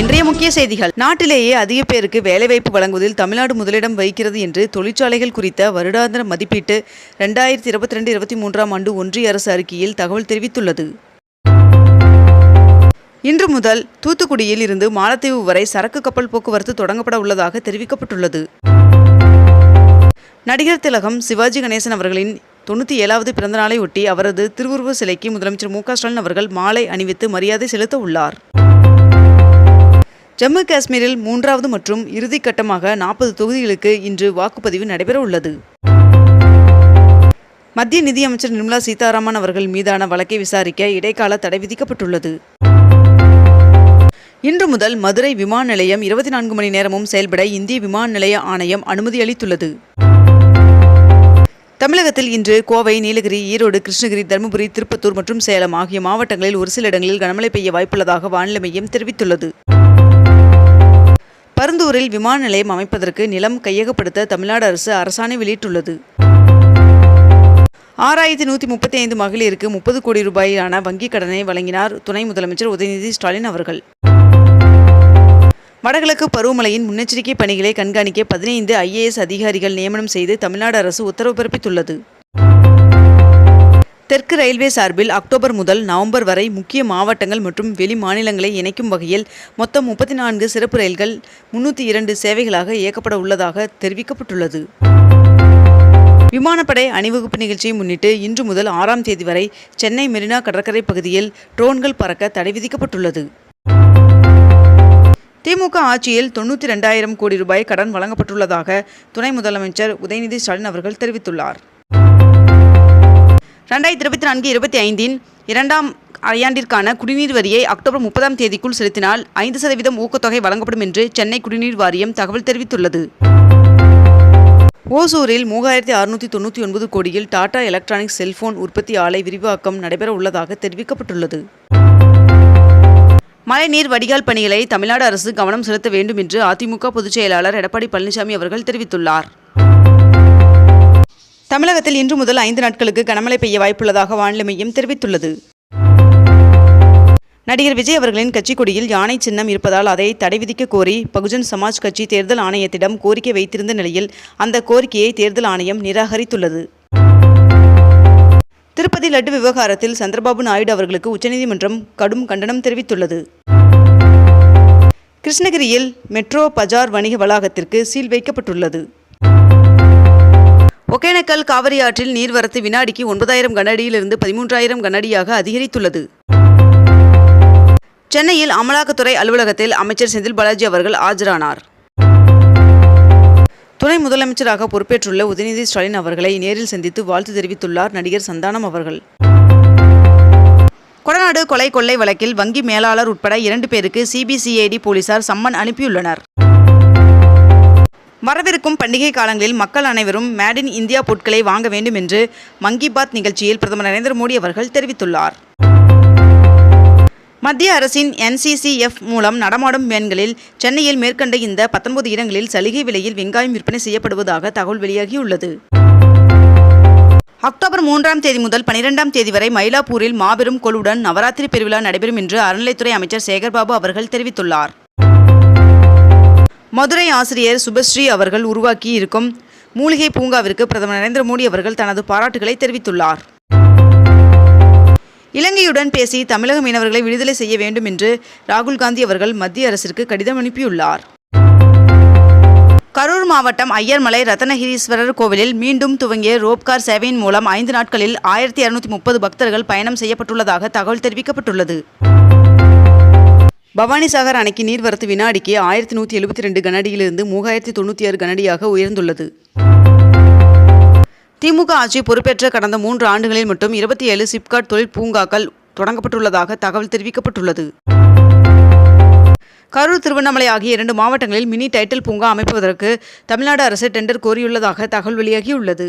இன்றைய முக்கிய செய்திகள். நாட்டிலேயே அதிக பேருக்கு வேலைவாய்ப்பு வழங்குவதில் தமிழ்நாடு முதலிடம் வகிக்கிறது என்று தொழிற்சாலைகள் குறித்த வருடாந்திர மதிப்பீட்டு ரெண்டாயிரத்தி இருபத்தி ரெண்டு இருபத்தி மூன்றாம் ஆண்டு ஒன்றிய அரசு அறிக்கையில் தகவல் தெரிவித்துள்ளது. இன்று முதல் தூத்துக்குடியில் இருந்து மாலத்தீவு வரை சரக்கு கப்பல் போக்குவரத்து தொடங்கப்பட உள்ளதாக தெரிவிக்கப்பட்டுள்ளது. நடிகர் திலகம் சிவாஜி கணேசன் அவர்களின் தொண்ணூற்றி ஏழாவது பிறந்தநாளை ஒட்டி அவரது திருவுருவ சிலைக்கு முதலமைச்சர் மு க ஸ்டாலின் அவர்கள் மாலை அணிவித்து மரியாதை செலுத்த உள்ளார். ஜம்மு காஷ்மீரில் மூன்றாவது மற்றும் இறுதிக்கட்டமாக நாற்பது தொகுதிகளுக்கு இன்று வாக்குப்பதிவு நடைபெற உள்ளது மத்திய நிதியமைச்சர் நிர்மலா சீதாராமன் அவர்கள் மீதான வழக்கை விசாரிக்க இடைக்கால தடை விதிக்கப்பட்டுள்ளது. இன்று முதல் மதுரை விமான நிலையம் இருபத்தி நான்கு மணி நேரமும் செயல்பட இந்திய விமான நிலைய ஆணையம் அனுமதி அளித்துள்ளது. தமிழகத்தில் இன்று கோவை நீலகிரி ஈரோடு கிருஷ்ணகிரி தருமபுரி திருப்பத்தூர் மற்றும் சேலம் ஆகிய மாவட்டங்களில் ஒரு சில இடங்களில் கனமழை பெய்ய வாய்ப்புள்ளதாக வானிலை மையம் தெரிவித்துள்ளது. பருந்தூரில் விமான நிலையம் அமைப்பதற்கு நிலம் கையகப்படுத்த தமிழ்நாடு அரசு அரசாணை வெளியிட்டுள்ளது. ஆறாயிரத்தி நூற்றி முப்பத்தி ஐந்து மகளிருக்கு முப்பது கோடி ரூபாயிலான வங்கிக் கடனை வழங்கினார் துணை முதலமைச்சர் உதயநிதி ஸ்டாலின் அவர்கள். வடகிழக்கு பருவமழையின் முன்னெச்சரிக்கை பணிகளை கண்காணிக்க பதினைந்து ஐஏஎஸ் அதிகாரிகள் நியமனம் செய்து தமிழ்நாடு அரசு உத்தரவு பிறப்பித்துள்ளது. தெற்கு ரயில்வே சார்பில் அக்டோபர் முதல் நவம்பர் வரை முக்கிய மாவட்டங்கள் மற்றும் வெளி மாநிலங்களை இணைக்கும் வகையில் மொத்தம் முப்பத்தி நான்கு சிறப்பு ரயில்கள் முன்னூற்றி இரண்டு சேவைகளாக இயக்கப்பட உள்ளதாக தெரிவிக்கப்பட்டுள்ளது. விமானப்படை அணிவகுப்பு நிகழ்ச்சியை முன்னிட்டு இன்று முதல் ஆறாம் தேதி வரை சென்னை மெரினா கடற்கரை பகுதியில் ட்ரோன்கள் பறக்க தடை விதிக்கப்பட்டுள்ளது. திமுக ஆட்சியில் தொண்ணூற்றி ரெண்டாயிரம் கோடி ரூபாய் கடன் வழங்கப்பட்டுள்ளதாக துணை முதலமைச்சர் உதயநிதி ஸ்டாலின் அவர்கள் தெரிவித்துள்ளார். ரெண்டாயிரத்தி இருபத்தி நான்கு இருபத்தி ஐந்தின் இரண்டாம் அரையாண்டிற்கான குடிநீர் வரியை அக்டோபர் முப்பதாம் தேதிக்குள் செலுத்தினால் ஐந்து சதவீதம் ஊக்கத்தொகை வழங்கப்படும் என்று சென்னை குடிநீர் வாரியம் தகவல் தெரிவித்துள்ளது. ஓசூரில் மூவாயிரத்தி அறுநூற்றி தொண்ணூற்றி ஒன்பது கோடியில் டாடா எலக்ட்ரானிக்ஸ் செல்போன் உற்பத்தி ஆலை விரிவாக்கம் நடைபெற உள்ளதாக தெரிவிக்கப்பட்டுள்ளது. மழைநீர் வடிகால் பணிகளை தமிழ்நாடு அரசு கவனம் செலுத்த வேண்டும் என்று அதிமுக பொதுச் செயலாளர் எடப்பாடி பழனிசாமி அவர்கள் தெரிவித்துள்ளார். தமிழகத்தில் இன்று முதல் ஐந்து நாட்களுக்கு கனமழை பெய்ய வாய்ப்புள்ளதாக வானிலை மையம் தெரிவித்துள்ளது. நடிகர் விஜய் அவர்களின் கட்சி கொடியில் யானை சின்னம் இருப்பதால் அதை தடை விதிக்க கோரி பகுஜன் சமாஜ் கட்சி தேர்தல் ஆணையத்திடம் கோரிக்கை வைத்திருந்த நிலையில் அந்த கோரிக்கையை தேர்தல் ஆணையம் நிராகரித்துள்ளது. திருப்பதி லட்டு விவகாரத்தில் சந்திரபாபு நாயுடு அவர்களுக்கு உச்சநீதிமன்றம் கடும் கண்டனம் தெரிவித்துள்ளது. கிருஷ்ணகிரியில் மெட்ரோ பஜார் வணிக வளாகத்திற்கு சீல் வைக்கப்பட்டுள்ளது. ஒகேனக்கல் காவிரி ஆற்றில் நீர்வரத்து வினாடிக்கு ஒன்பதாயிரம் கனஅடியிலிருந்து பதிமூன்றாயிரம் கனஅடியாக அதிகரித்துள்ளது. சென்னையில் அமலாக்கத்துறை அலுவலகத்தில் அமைச்சர் செந்தில் பாலாஜி அவர்கள் ஆஜரானார். துணை முதலமைச்சராக பொறுப்பேற்றுள்ள உதயநிதி ஸ்டாலின் அவர்களை நேரில் சந்தித்து வாழ்த்து தெரிவித்துள்ளார் நடிகர் சந்தானம் அவர்கள். கொடநாடு கொலை கொள்ளை வழக்கில் வங்கி மேலாளர் உட்பட இரண்டு பேருக்கு சிபிசிஐடி போலீசார் சம்மன் அனுப்பியுள்ளனர். வரவிருக்கும் பண்டிகை காலங்களில் மக்கள் அனைவரும் மேட் இன் இந்தியா பொருட்களை வாங்க வேண்டும் என்று மங்கி பாத் நிகழ்ச்சியில் பிரதமர் நரேந்திர மோடி அவர்கள் தெரிவித்துள்ளார். மத்திய அரசின் என்சிசிஎஃப் மூலம் நடமாடும் வேன்களில் சென்னையில் மேற்கண்ட இந்த பத்தொன்பது இடங்களில் சலுகை விலையில் வெங்காயம் விற்பனை செய்யப்படுவதாக தகவல் வெளியாகியுள்ளது. அக்டோபர் மூன்றாம் தேதி முதல் பனிரெண்டாம் தேதி வரை மயிலாப்பூரில் மாபெரும் கொலுடன் நவராத்திரி பெருவிழா நடைபெறும் என்று அறநிலைத்துறை அமைச்சர் சேகர்பாபு அவர்கள் தெரிவித்துள்ளார். மதுரை ஆசிரியர் சுபஸ்ரீ அவர்கள் உருவாக்கி இருக்கும் மூலிகை பூங்காவிற்கு பிரதமர் நரேந்திர மோடி அவர்கள் தனது பாராட்டுகளை தெரிவித்துள்ளார். இலங்கையுடன் பேசி தமிழக மீனவர்களை விடுதலை செய்ய வேண்டும் என்று ராகுல் காந்தி அவர்கள் மத்திய அரசிற்கு கடிதம் அனுப்பியுள்ளார். கரூர் மாவட்டம் ஐயர்மலை ரத்னகிரீஸ்வரர் கோவிலில் மீண்டும் துவங்கிய ரோப்கார் சேவையின் மூலம் ஐந்து நாட்களில் ஆயிரத்தி இரநூத்தி முப்பது பக்தர்கள் பயணம் செய்யப்பட்டுள்ளதாக தகவல் தெரிவிக்கப்பட்டுள்ளது. பவானிசாகர் அணைக்கு நீர்வரத்து வினாடிக்கு ஆயிரத்தி நூற்றி எழுபத்தி ரெண்டு கனடியிலிருந்து மூவாயிரத்தி தொண்ணூற்றி ஆறு கனடியாக உயர்ந்துள்ளது. திமுக ஆட்சி பொறுப்பேற்ற கடந்த மூன்று ஆண்டுகளில் மட்டும் இருபத்தி ஏழு சிப்காட் தொழில் பூங்காக்கள் தொடங்கப்பட்டுள்ளதாக தகவல் தெரிவிக்கப்பட்டுள்ளது. கரூர் திருவண்ணாமலை ஆகிய இரண்டு மாவட்டங்களில் மினி டைட்டில் பூங்கா அமைப்பதற்கு தமிழ்நாடு அரசு டெண்டர் கோரியுள்ளதாக தகவல் வெளியாகியுள்ளது.